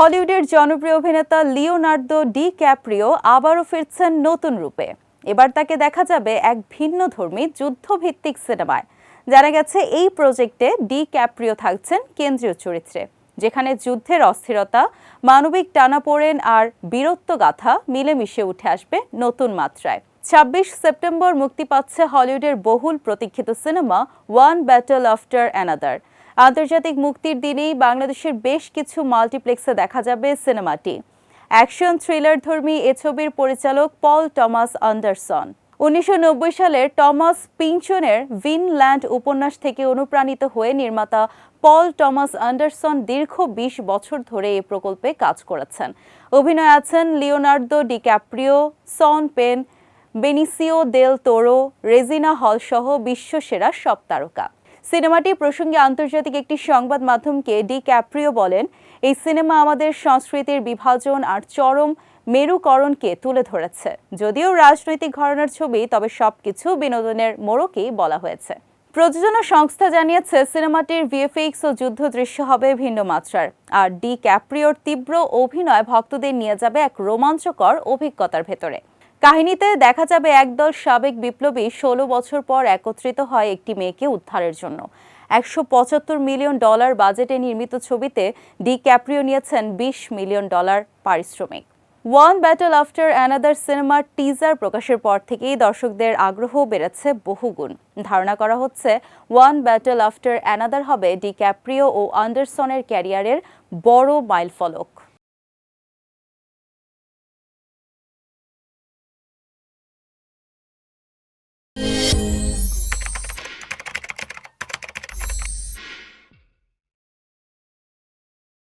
হলিউডের জনপ্রিয় অভিনেতা লিওনার্দো ডি ক্যাপ্রিও আবারও ফিরছেন নতুন রূপে। এবার তাকে দেখা যাবে এক ভিন্ন ধর্মী যুদ্ধভিত্তিক সিনেমায়। জানা গেছে, এই প্রজেক্টে ডি ক্যাপ্রিও থাকছেন কেন্দ্রীয় চরিত্রে, যেখানে যুদ্ধের অস্থিরতা, মানবিক টানাপোড়েন আর বীরত্ব গাথা মিলেমিশে উঠে আসবে নতুন মাত্রায়। ছাব্বিশ সেপ্টেম্বর মুক্তি পাচ্ছে হলিউডের বহুল প্রতীক্ষিত cinema, one battle after another আন্তর্জাতিক মুক্তির দিনেই বাংলাদেশের বেশ কিছু মাল্টিপ্লেক্সে দেখা যাবে সিনেমাটি। অ্যাকশন থ্রিলার ধর্মী এ ছবির পরিচালক পল টমাস আন্ডারসন। উনিশশো নব্বই সালের টমাস পিঞ্চনের ভিনল্যান্ড উপন্যাস থেকে অনুপ্রাণিত হয়ে নির্মাতা পল টমাস আন্ডারসন দীর্ঘ বিশ বছর ধরে এই প্রকল্পে কাজ করেছেন। অভিনয় আছেন Leonardo DiCaprio, Sean Penn, Benicio del Toro Regina Hall সহ বিশ্বসেরা সব তারকা। সিনেমাটি প্রসঙ্গে আন্তর্জাতিক একটি সংবাদ মাধ্যমকে ডি ক্যাপ্রিও বলেন, এই সিনেমা আমাদের সংস্কৃতির বিভাজন আর চরম মেরুকরণকে তুলে ধরেছে। যদিও রাজনৈতিক ঘরানার ছবি, তবে সবকিছু বিনোদনের মোড়কেই বলা হয়েছে। প্রযোজনা সংস্থা জানিয়েছে, সিনেমাটির ভিএফএক্স ও যুদ্ধ দৃশ্য হবে ভিন্ন মাত্রার। আর ডি ক্যাপ্রিওর তীব্র অভিনয় ভক্তদের নিয়ে যাবে এক রোমাঞ্চকর অভিজ্ঞতার ভেতরে। কাহিনীতে দেখা যাবে একদল সাবেক বিপ্লবী ষোলো বছর পর একত্রিত হয় একটি মেয়েকে উদ্ধারের জন্য। একশো পঁচাত্তর মিলিয়ন ডলার বাজেটে নির্মিত ছবিতে ডি ক্যাপ্রিও নিয়েছেন বিশ মিলিয়ন ডলার পারিশ্রমিক। ওয়ান ব্যাটল আফটার অ্যানাদার সিনেমার টিজার প্রকাশের পর থেকেই দর্শকদের আগ্রহ বেড়েছে বহুগুণ। ধারণা করা হচ্ছে ওয়ান ব্যাটল আফটার অ্যানাদার হবে ডি ক্যাপ্রিও ও আন্ডারসনের ক্যারিয়ারের বড় মাইলফলক।